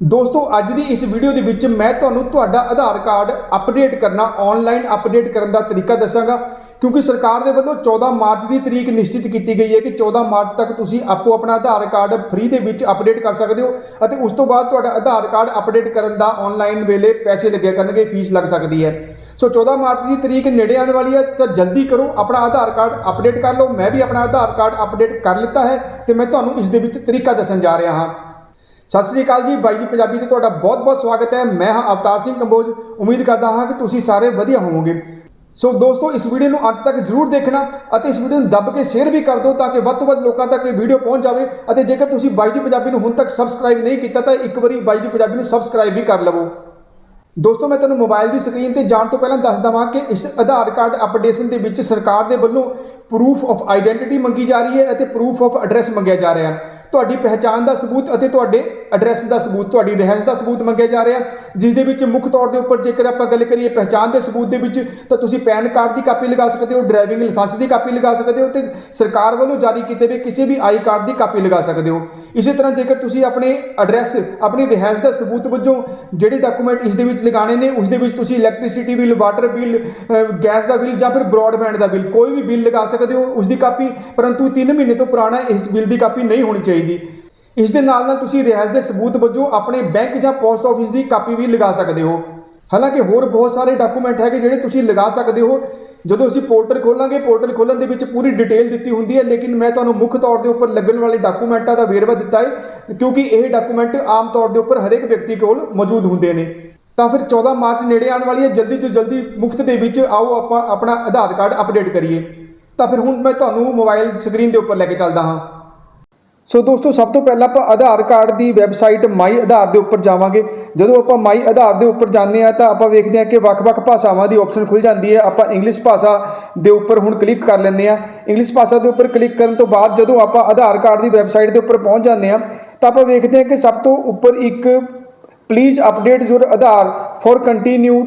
ਦੋਸਤੋ, ਅੱਜ ਦੀ ਇਸ ਵੀਡੀਓ ਦੇ ਵਿੱਚ ਮੈਂ ਤੁਹਾਨੂੰ ਤੁਹਾਡਾ ਆਧਾਰ ਕਾਰਡ ਅਪਡੇਟ ਕਰਨਾ ਆਨਲਾਈਨ ਅਪਡੇਟ ਕਰਨ ਦਾ ਤਰੀਕਾ ਦੱਸਾਂਗਾ। ਕਿਉਂਕਿ ਸਰਕਾਰ ਦੇ ਵੱਲੋਂ 14 ਮਾਰਚ ਦੀ ਤਰੀਕ ਨਿਸ਼ਚਿਤ ਕੀਤੀ ਗਈ ਹੈ ਕਿ 14 ਮਾਰਚ ਤੱਕ ਤੁਸੀਂ ਆਪੋ ਆਪਣਾ ਆਧਾਰ ਕਾਰਡ ਫ੍ਰੀ ਦੇ ਵਿੱਚ ਅਪਡੇਟ ਕਰ ਸਕਦੇ ਹੋ ਅਤੇ ਉਸ ਤੋਂ ਬਾਅਦ ਤੁਹਾਡਾ ਆਧਾਰ ਕਾਰਡ ਅਪਡੇਟ ਕਰਨ ਦਾ ਆਨਲਾਈਨ ਵੇਲੇ ਪੈਸੇ ਲੱਗਿਆ ਕਰਨਗੇ ਫੀਸ ਲੱਗ ਸਕਦੀ ਹੈ। ਸੋ 14 ਮਾਰਚ ਦੀ ਤਰੀਕ ਨੇੜੇ ਆਉਣ ਵਾਲੀ ਹੈ, ਤਾਂ ਜਲਦੀ ਕਰੋ, ਆਪਣਾ ਆਧਾਰ ਕਾਰਡ ਅਪਡੇਟ ਕਰ ਲਓ। ਮੈਂ ਵੀ ਆਪਣਾ ਆਧਾਰ ਕਾਰਡ ਅਪਡੇਟ ਕਰ ਲਿੱਤਾ ਹੈ ਤੇ ਮੈਂ ਤੁਹਾਨੂੰ ਇਸ ਦੇ ਵਿੱਚ ਤਰੀਕਾ ਦੱਸਣ ਜਾ ਰਿਹਾ ਹਾਂ। ਸਤਿ ਸ੍ਰੀ ਅਕਾਲ ਜੀ, ਬਾਈ ਜੀ ਪੰਜਾਬੀ ਤੇ ਤੁਹਾਡਾ ਬਹੁਤ-ਬਹੁਤ ਸਵਾਗਤ ਹੈ। ਮੈਂ ਹਾਂ ਅਵਤਾਰ ਸਿੰਘ ਕੰਬੋਜ। ਉਮੀਦ ਕਰਦਾ ਹਾਂ ਕਿ ਤੁਸੀਂ ਸਾਰੇ ਵਧੀਆ ਹੋਵੋਗੇ। ਸੋ ਦੋਸਤੋ, ਇਸ ਵੀਡੀਓ ਨੂੰ ਅੰਤ ਤੱਕ ਜਰੂਰ ਦੇਖਣਾ ਅਤੇ ਇਸ ਵੀਡੀਓ ਨੂੰ ਦੱਬ ਕੇ ਸ਼ੇਅਰ ਵੀ ਕਰ ਦਿਓ ਤਾਂ ਕਿ ਵੱਧ ਤੋਂ ਵੱਧ ਲੋਕਾਂ ਤੱਕ ਇਹ ਵੀਡੀਓ ਪਹੁੰਚ ਜਾਵੇ ਅਤੇ ਜੇਕਰ ਤੁਸੀਂ ਬਾਈ ਜੀ ਪੰਜਾਬੀ ਨੂੰ ਹੁਣ ਤੱਕ ਸਬਸਕ੍ਰਾਈਬ ਨਹੀਂ ਕੀਤਾ ਤਾਂ ਇੱਕ ਵਾਰੀ ਬਾਈ ਜੀ ਪੰਜਾਬੀ ਨੂੰ ਸਬਸਕ੍ਰਾਈਬ ਵੀ ਕਰ ਲਵੋ। ਦੋਸਤੋ, ਮੈਂ ਤੁਹਾਨੂੰ ਮੋਬਾਈਲ ਦੀ ਸਕਰੀਨ ਤੇ ਜਾਣ ਤੋਂ ਪਹਿਲਾਂ ਦੱਸ ਦਵਾਂ ਕਿ ਇਸ ਆਧਾਰ ਕਾਰਡ ਅਪਡੇਸ਼ਨ ਦੇ ਵਿੱਚ ਸਰਕਾਰ ਦੇ ਵੱਲੋਂ ਪ੍ਰੂਫ ਆਫ ਆਇਡੈਂਟੀਟੀ ਮੰਗੀ ਜਾ ਰਹੀ ਹੈ ਅਤੇ ਪ੍ਰੂਫ ਆਫ ਐਡਰੈਸ ਮੰਗਿਆ ਜਾ ਰਿਹਾ। ਹੈ ਤੁਹਾਡੀ ਪਹਿਚਾਣ ਦਾ ਸਬੂਤ ਅਤੇ ਤੁਹਾਡੇ ਐਡਰੈਸ ਦਾ ਸਬੂਤ, ਤੁਹਾਡੀ ਰਹਿਸ ਦਾ ਸਬੂਤ ਮੰਗਿਆ ਜਾ ਰਿਹਾ ਜਿਸ ਦੇ ਵਿੱਚ ਮੁੱਖ ਤੌਰ ਦੇ ਉੱਪਰ ਜੇਕਰ ਆਪਾਂ ਗੱਲ ਕਰੀਏ ਪਹਿਚਾਣ ਦੇ ਸਬੂਤ ਦੇ ਵਿੱਚ, ਤਾਂ ਤੁਸੀਂ ਪੈਨ ਕਾਰਡ ਦੀ ਕਾਪੀ ਲਗਾ ਸਕਦੇ ਹੋ, ਡਰਾਈਵਿੰਗ ਲਾਇਸੈਂਸ ਦੀ ਕਾਪੀ ਲਗਾ ਸਕਦੇ ਹੋ ਤੇ ਸਰਕਾਰ ਵੱਲੋਂ ਜਾਰੀ ਕੀਤੇ ਹੋਏ ਕਿਸੇ ਵੀ ਆਈ ਕਾਰਡ ਦੀ ਕਾਪੀ ਲਗਾ ਸਕਦੇ ਹੋ। ਇਸੇ ਤਰ੍ਹਾਂ ਜੇਕਰ ਤੁਸੀਂ ਆਪਣੇ ਐਡਰੈਸ ਆਪਣੀ ਰਹਿਸ ਦਾ ਸਬੂਤ ਵਜੋਂ ਜਿਹੜੇ ਡਾਕੂਮੈਂਟ ਇਸ ਦੇ ਵਿੱਚ ਲਗਾਣੇ ਨੇ, ਉਸ ਦੇ ਵਿੱਚ ਤੁਸੀਂ electricity bill water bill gas ਦਾ ਬਿੱਲ ਜਾਂ ਫਿਰ ਬ੍ਰਾਡਬੈਂਡ ਦਾ ਬਿੱਲ ਕੋਈ ਵੀ ਬਿੱਲ ਲਗਾ ਸਕਦੇ ਹੋ, ਉਸ ਦੀ ਕਾਪੀ, ਪਰੰਤੂ 3 ਮਹੀਨੇ ਤੋਂ ਪੁਰਾਣਾ ਇਸ ਬਿੱਲ ਦੀ ਕਾਪੀ ਨਹੀਂ ਹੋਣੀ ਚਾਹੀਦੀ। ਇਸ ਦੇ ਨਾਲ ਨਾਲ ਤੁਸੀਂ ਰਿਹਾਇਸ਼ ਦੇ ਸਬੂਤ ਵਜੋਂ ਆਪਣੇ ਬੈਂਕ ਜਾਂ ਪੋਸਟ ਆਫਿਸ ਦੀ ਕਾਪੀ ਵੀ ਲਗਾ ਸਕਦੇ ਹੋ। ਹਾਲਾਂਕਿ ਹੋਰ ਬਹੁਤ ਸਾਰੇ ਡਾਕੂਮੈਂਟ ਹੈਗੇ ਜਿਹੜੇ ਤੁਸੀਂ ਲਗਾ ਸਕਦੇ ਹੋ। ਜਦੋਂ ਅਸੀਂ ਪੋਰਟਲ ਖੋਲਾਂਗੇ, ਪੋਰਟਲ ਖੋਲਣ ਦੇ ਵਿੱਚ ਪੂਰੀ ਡਿਟੇਲ ਦਿੱਤੀ ਹੁੰਦੀ ਹੈ, ਲੇਕਿਨ ਮੈਂ ਤੁਹਾਨੂੰ ਮੁੱਖ ਤੌਰ ਦੇ ਉੱਪਰ ਲੱਗਣ ਵਾਲੇ ਡਾਕੂਮੈਂਟਾਂ ਦਾ ਵੇਰਵਾ ਦਿੱਤਾ ਹੈ, ਕਿਉਂਕਿ ਇਹ ਡਾਕੂਮੈਂਟ ਆਮ ਤੌਰ ਦੇ ਉੱਪਰ ਹਰੇਕ ਵਿਅਕਤੀ ਕੋਲ ਮੌਜੂਦ ਹੁੰਦੇ ਨੇ। ਤਾਂ ਫਿਰ 14 ਮਾਰਚ ਨੇੜੇ ਆਉਣ ਵਾਲੀ ਹੈ, ਜਲਦੀ ਤੋਂ ਜਲਦੀ ਮੁਫਤ ਦੇ ਵਿੱਚ ਆਓ, ਆਪਾਂ ਆਪਣਾ ਆਧਾਰ ਕਾਰਡ ਅਪਡੇਟ ਕਰੀਏ। ਤਾਂ ਫਿਰ ਹੁਣ ਮੈਂ ਤੁਹਾਨੂੰ ਮੋਬਾਈਲ ਸਕਰੀਨ ਦੇ ਉੱਪਰ ਲੈ ਕੇ ਚੱਲਦਾ ਹਾਂ। ਸੋ ਦੋਸਤੋ, ਸਭ ਤੋਂ ਪਹਿਲਾਂ ਆਪਾਂ ਆਧਾਰ ਕਾਰਡ ਦੀ ਵੈਬਸਾਈਟ ਮਾਈ ਆਧਾਰ ਦੇ ਉੱਪਰ ਜਾਵਾਂਗੇ। ਜਦੋਂ ਆਪਾਂ ਮਾਈ ਆਧਾਰ ਦੇ ਉੱਪਰ ਜਾਂਦੇ ਆ ਤਾਂ ਆਪਾਂ ਵੇਖਦੇ ਆ ਕਿ ਵੱਖ-ਵੱਖ ਭਾਸ਼ਾਵਾਂ ਦੀ ਆਪਸ਼ਨ ਖੁੱਲ ਜਾਂਦੀ ਹੈ। ਆਪਾਂ ਇੰਗਲਿਸ਼ ਭਾਸ਼ਾ ਦੇ ਉੱਪਰ ਹੁਣ ਕਲਿੱਕ ਕਰ ਲੈਂਦੇ ਆ ਇੰਗਲਿਸ਼ ਭਾਸ਼ਾ ਦੇ ਉੱਪਰ ਕਲਿੱਕ ਕਰਨ ਤੋਂ ਬਾਅਦ ਜਦੋਂ ਆਪਾਂ ਆਧਾਰ ਕਾਰਡ ਦੀ ਵੈਬਸਾਈਟ ਦੇ ਉੱਪਰ ਪਹੁੰਚ ਜਾਂਦੇ ਆ ਤਾਂ ਆਪਾਂ ਵੇਖਦੇ ਆ ਕਿ ਸਭ ਤੋਂ ਉੱਪਰ ਇੱਕ please update your Aadhaar for continue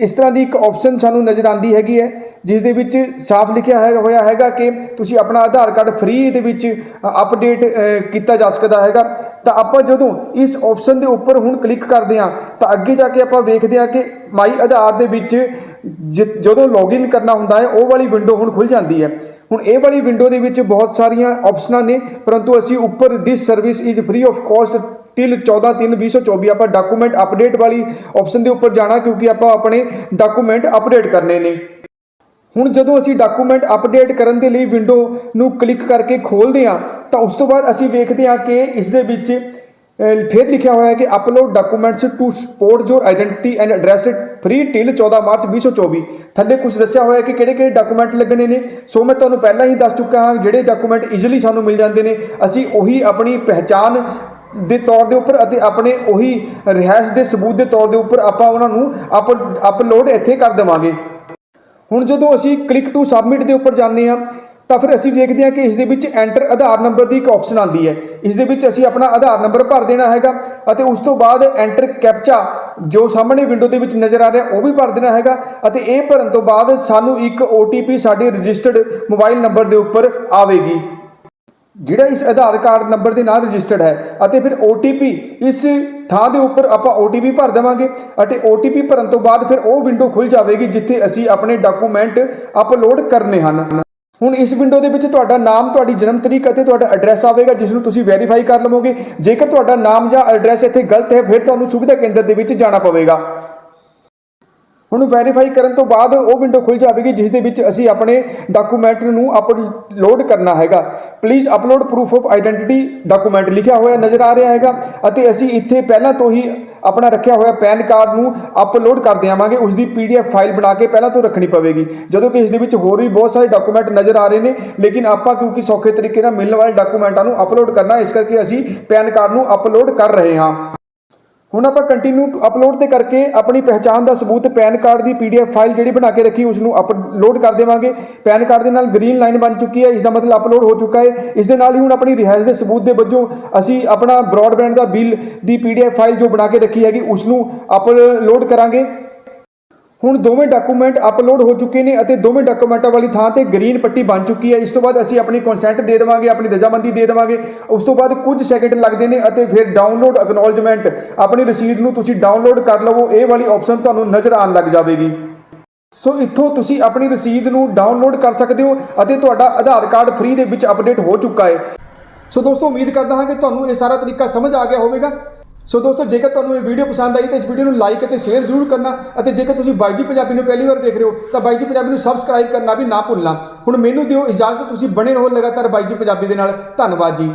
ਇਸ ਤਰ੍ਹਾਂ ਦੀ ਇੱਕ ਆਪਸ਼ਨ ਸਾਨੂੰ ਨਜ਼ਰ ਆਂਦੀ ਹੈਗੀ ਹੈ, ਜਿਸ ਦੇ ਵਿੱਚ ਸਾਫ਼ ਲਿਖਿਆ ਹੈਗਾ ਹੋਇਆ ਹੈਗਾ ਕਿ ਤੁਸੀਂ ਆਪਣਾ ਆਧਾਰ ਕਾਰਡ ਫ੍ਰੀ ਦੇ ਵਿੱਚ ਅਪਡੇਟ ਕੀਤਾ ਜਾ ਸਕਦਾ ਹੈਗਾ। ਤਾਂ ਆਪਾਂ ਜਦੋਂ ਇਸ ਆਪਸ਼ਨ ਦੇ ਉੱਪਰ ਹੁਣ ਕਲਿੱਕ ਕਰਦੇ ਹਾਂ, ਤਾਂ ਅੱਗੇ ਜਾ ਕੇ ਆਪਾਂ ਵੇਖਦੇ ਹਾਂ ਕਿ ਮਾਈ ਆਧਾਰ ਦੇ ਵਿੱਚ ਜਦੋਂ ਲੌਗਇਨ ਕਰਨਾ ਹੁੰਦਾ ਹੈ, ਉਹ ਵਾਲੀ ਵਿੰਡੋ ਹੁਣ ਖੁੱਲ ਜਾਂਦੀ ਹੈ। ਹੁਣ ਇਹ ਵਾਲੀ ਵਿੰਡੋ ਦੇ ਵਿੱਚ ਬਹੁਤ ਸਾਰੀਆਂ ਆਪਸ਼ਨਾਂ ਨੇ, ਪਰੰਤੂ ਅਸੀਂ ਉੱਪਰ this service is free of cost till 14/3/2024 ਆਪਾਂ ਡਾਕੂਮੈਂਟ ਅਪਡੇਟ ਵਾਲੀ ਆਪਸ਼ਨ ਦੇ ਉੱਪਰ ਜਾਣਾ ਕਿਉਂਕਿ ਆਪਾਂ ਆਪਣੇ ਡਾਕੂਮੈਂਟ ਅਪਡੇਟ ਕਰਨੇ ਨੇ। ਹੁਣ ਜਦੋਂ ਅਸੀਂ ਡਾਕੂਮੈਂਟ ਅਪਡੇਟ ਕਰਨ ਦੇ ਲਈ ਵਿੰਡੋ ਨੂੰ ਕਲਿੱਕ ਕਰਕੇ ਖੋਲਦੇ ਹਾਂ, ਤਾਂ ਉਸ ਤੋਂ ਬਾਅਦ ਅਸੀਂ ਵੇਖਦੇ ਹਾਂ ਕਿ ਇਸ ਦੇ ਵਿੱਚ ਫਿਰ ਲਿਖਿਆ ਹੋਇਆ ਹੈ ਕਿ upload documents to support your identity and address free till 14 March 2024 ਥੱਲੇ ਕੁਝ ਦੱਸਿਆ ਹੋਇਆ ਹੈ ਕਿ ਕਿਹੜੇ ਕਿਹੜੇ ਡਾਕੂਮੈਂਟ ਲੱਗਣੇ ਨੇ। ਸੋ ਮੈਂ ਤੁਹਾਨੂੰ ਪਹਿਲਾਂ ਹੀ ਦੱਸ ਚੁੱਕਾ ਹਾਂ, ਜਿਹੜੇ ਡਾਕੂਮੈਂਟ ਈਜ਼ੀਲੀ ਸਾਨੂੰ ਮਿਲ ਜਾਂਦੇ ਨੇ, ਅਸੀਂ ਉਹੀ ਆਪਣੀ ਪਹਿਚਾਨ ਦੇ ਤੌਰ ਦੇ ਉੱਪਰ ਅਤੇ ਆਪਣੇ ਉਹੀ ਰਿਹਾਇਸ਼ ਦੇ ਸਬੂਤ ਦੇ ਤੌਰ ਦੇ ਉੱਪਰ ਆਪਾਂ ਉਹਨਾਂ ਨੂੰ ਅਪ ਅਪਲੋਡ ਇੱਥੇ ਕਰ ਦੇਵਾਂਗੇ। ਹੁਣ ਜਦੋਂ ਅਸੀਂ ਕਲਿੱਕ ਟੂ ਸਬਮਿਟ ਦੇ ਉੱਪਰ ਜਾਂਦੇ ਹਾਂ, ਤਾਂ ਫਿਰ ਅਸੀਂ ਵੇਖਦੇ ਹਾਂ ਕਿ ਇਸ ਦੇ ਵਿੱਚ ਐਂਟਰ ਆਧਾਰ ਨੰਬਰ ਦੀ ਇੱਕ ਆਪਸ਼ਨ ਆਉਂਦੀ ਹੈ। ਇਸ ਦੇ ਵਿੱਚ ਅਸੀਂ ਆਪਣਾ ਆਧਾਰ ਨੰਬਰ ਭਰ ਦੇਣਾ ਹੈਗਾ ਅਤੇ ਉਸ ਤੋਂ ਬਾਅਦ ਐਂਟਰ ਕੈਪਚਾ ਜੋ ਸਾਹਮਣੇ ਵਿੰਡੋ ਦੇ ਵਿੱਚ ਨਜ਼ਰ ਆ ਰਿਹਾ, ਉਹ ਵੀ ਭਰ ਦੇਣਾ ਹੈਗਾ ਅਤੇ ਇਹ ਭਰਨ ਤੋਂ ਬਾਅਦ ਸਾਨੂੰ ਇੱਕ OTP ਸਾਡੇ ਰਜਿਸਟਰਡ ਮੋਬਾਈਲ ਨੰਬਰ ਦੇ ਉੱਪਰ ਆਵੇਗੀ। ਜਿਹੜਾ ਇਸ ਆਧਾਰ ਕਾਰਡ ਨੰਬਰ ਦੇ ਨਾਲ ਰਜਿਸਟਰਡ ਹੈ ਅਤੇ ਫਿਰ OTP ਇਸ ਥਾਂ ਦੇ ਉੱਪਰ ਆਪਾਂ OTP ਭਰ ਦੇਵਾਂਗੇ ਅਤੇ OTP ਭਰਨ ਤੋਂ ਬਾਅਦ ਫਿਰ ਉਹ ਵਿੰਡੋ ਖੁੱਲ ਜਾਵੇਗੀ ਜਿੱਥੇ ਅਸੀਂ ਆਪਣੇ ਡਾਕੂਮੈਂਟ ਅਪਲੋਡ ਕਰਨੇ ਹਨ। ਹੁਣ ਇਸ ਵਿੰਡੋ ਦੇ ਵਿੱਚ ਤੁਹਾਡਾ ਨਾਮ, ਤੁਹਾਡੀ ਜਨਮ ਤਰੀਕ ਅਤੇ ਤੁਹਾਡਾ ਐਡਰੈਸ ਆਵੇਗਾ, ਜਿਸ ਨੂੰ ਤੁਸੀਂ ਵੈਰੀਫਾਈ ਕਰ ਲਵੋਗੇ। ਜੇਕਰ ਤੁਹਾਡਾ ਨਾਮ ਜਾਂ ਐਡਰੈਸ ਇੱਥੇ ਗਲਤ ਹੈ, ਫਿਰ ਤੁਹਾਨੂੰ ਸੁਵਿਧਾ ਕੇਂਦਰ ਦੇ ਵਿੱਚ ਜਾਣਾ ਪਵੇਗਾ। ਹੁਣ ਵੈਰੀਫਾਈ ਕਰਨ ਤੋਂ ਬਾਅਦ ਉਹ ਵਿੰਡੋ ਖੁੱਲ ਜਾਵੇਗੀ, ਜਿਸ ਦੇ ਵਿੱਚ ਅਸੀਂ ਆਪਣੇ ਡਾਕੂਮੈਂਟ ਨੂੰ ਅਪਲੋਡ ਕਰਨਾ ਹੈਗਾ। Please upload proof of identity document ਲਿਖਿਆ ਹੋਇਆ ਨਜ਼ਰ ਆ ਰਿਹਾ ਹੈਗਾ ਅਤੇ ਅਸੀਂ ਇੱਥੇ ਪਹਿਲਾਂ ਤੋਂ ਹੀ ਆਪਣਾ ਰੱਖਿਆ ਹੋਇਆ ਪੈਨ ਕਾਰਡ ਨੂੰ ਅਪਲੋਡ ਕਰ ਦਿਆਵਾਂਗੇ। ਉਸ ਦੀ ਪੀਡੀਐਫ ਫਾਈਲ ਬਣਾ ਕੇ ਪਹਿਲਾਂ ਤੋਂ ਰੱਖਣੀ ਪਵੇਗੀ। ਜਦੋਂ ਕਿ ਇਸ ਦੇ ਵਿੱਚ ਹੋਰ ਵੀ ਬਹੁਤ ਸਾਰੇ ਡਾਕੂਮੈਂਟ ਨਜ਼ਰ ਆ ਰਹੇ ਨੇ, ਲੇਕਿਨ ਆਪਾਂ ਕਿਉਂਕਿ ਸੌਖੇ ਤਰੀਕੇ ਨਾਲ ਮਿਲਣ ਵਾਲੇ ਡਾਕੂਮੈਂਟਾਂ ਨੂੰ ਅਪਲੋਡ ਕਰਨਾ, ਇਸ ਕਰਕੇ ਅਸੀਂ ਪੈਨ ਕਾਰਡ ਨੂੰ ਅਪਲੋਡ ਕਰ ਰਹੇ ਹਾਂ। ਹੁਣ ਆਪਾਂ ਕੰਟੀਨਿਊ ਅਪਲੋਡ ਤੇ ਕਰਕੇ ਆਪਣੀ ਪਹਿਚਾਣ ਦਾ ਸਬੂਤ ਪੈਨ ਕਾਰਡ ਦੀ ਪੀਡੀਐਫ ਫਾਈਲ ਜਿਹੜੀ ਬਣਾ ਕੇ ਰੱਖੀ ਉਸ ਨੂੰ ਅਪਲੋਡ ਕਰ ਦੇਵਾਂਗੇ। ਪੈਨ ਕਾਰਡ ਦੇ ਨਾਲ ਗ੍ਰੀਨ ਲਾਈਨ ਬਣ ਚੁੱਕੀ ਹੈ ਇਸ ਦਾ ਮਤਲਬ ਅਪਲੋਡ ਹੋ ਚੁੱਕਾ ਹੈ। ਇਸ ਦੇ ਨਾਲ ਹੀ ਹੁਣ ਆਪਣੀ ਰਿਹਾਇਸ਼ ਦੇ ਸਬੂਤ ਦੇ ਵਜੋਂ ਅਸੀਂ ਆਪਣਾ ਬ੍ਰੌਡਬੈਂਡ ਦਾ ਬਿੱਲ ਦੀ ਪੀਡੀਐਫ ਫਾਈਲ ਜੋ ਬਣਾ ਕੇ ਰੱਖੀ ਹੈਗੀ ਉਸ ਨੂੰ ਅਪਲੋਡ ਕਰਾਂਗੇ। ਹੁਣ ਦੋਵੇਂ ਡਾਕੂਮੈਂਟ ਅਪਲੋਡ ਹੋ ਚੁੱਕੇ ਨੇ ਅਤੇ ਦੋਵੇਂ ਡਾਕੂਮੈਂਟਾਂ ਵਾਲੀ ਥਾਂ ਤੇ ਗ੍ਰੀਨ ਪੱਟੀ ਬਣ ਚੁੱਕੀ ਹੈ। ਇਸ ਤੋਂ ਬਾਅਦ ਅਸੀਂ ਆਪਣੀ ਕੰਸੈਂਟ ਦੇ ਦੇਵਾਂਗੇ, ਆਪਣੀ ਰਜ਼ਾਮੰਦੀ ਦੇ ਦੇਵਾਂਗੇ। ਉਸ ਤੋਂ ਬਾਅਦ ਕੁਝ ਸੈਕਿੰਡ ਲੱਗਦੇ ਨੇ ਅਤੇ ਫਿਰ ਡਾਊਨਲੋਡ ਐਕਨੋਲਜਮੈਂਟ ਆਪਣੀ ਰਸੀਦ ਨੂੰ ਤੁਸੀਂ ਡਾਊਨਲੋਡ ਕਰ ਲਵੋ। ਇਹ ਵਾਲੀ ਆਪਸ਼ਨ ਤੁਹਾਨੂੰ ਨਜ਼ਰ ਆਉਣ ਲੱਗ ਜਾਵੇਗੀ। ਸੋ ਇੱਥੋਂ ਤੁਸੀਂ ਆਪਣੀ ਰਸੀਦ ਨੂੰ ਡਾਊਨਲੋਡ ਕਰ ਸਕਦੇ ਹੋ ਅਤੇ ਤੁਹਾਡਾ ਆਧਾਰ ਕਾਰਡ ਫ੍ਰੀ ਦੇ ਵਿੱਚ ਅਪਡੇਟ ਹੋ ਚੁੱਕਾ ਹੈ। ਸੋ ਦੋਸਤੋ, ਉਮੀਦ ਕਰਦਾ ਹਾਂ ਕਿ ਤੁਹਾਨੂੰ ਇਹ ਸਾਰਾ ਤਰੀਕਾ ਸਮਝ ਆ ਗਿਆ ਹੋਵੇਗਾ। ਸੋ ਦੋਸਤੋ, ਜੇਕਰ ਤੁਹਾਨੂੰ ਇਹ ਵੀਡੀਓ ਪਸੰਦ ਆਈ ਤਾਂ ਇਸ ਵੀਡੀਓ ਨੂੰ ਲਾਈਕ ਅਤੇ ਸ਼ੇਅਰ ਜ਼ਰੂਰ ਕਰਨਾ ਅਤੇ ਜੇਕਰ ਤੁਸੀਂ ਬਾਈਜੀ ਪੰਜਾਬੀ ਨੂੰ ਪਹਿਲੀ ਵਾਰ ਦੇਖ ਰਹੇ ਹੋ ਤਾਂ ਬਾਈਜੀ ਪੰਜਾਬੀ ਨੂੰ ਸਬਸਕ੍ਰਾਈਬ ਕਰਨਾ ਵੀ ਨਾ ਭੁੱਲਣਾ। ਹੁਣ ਮੈਨੂੰ ਦਿਓ ਇਜਾਜ਼ਤ, ਤੁਸੀਂ ਬਣੇ ਰਹੋ ਲਗਾਤਾਰ ਬਾਈਜੀ ਪੰਜਾਬੀ ਦੇ ਨਾਲ। ਧੰਨਵਾਦ ਜੀ।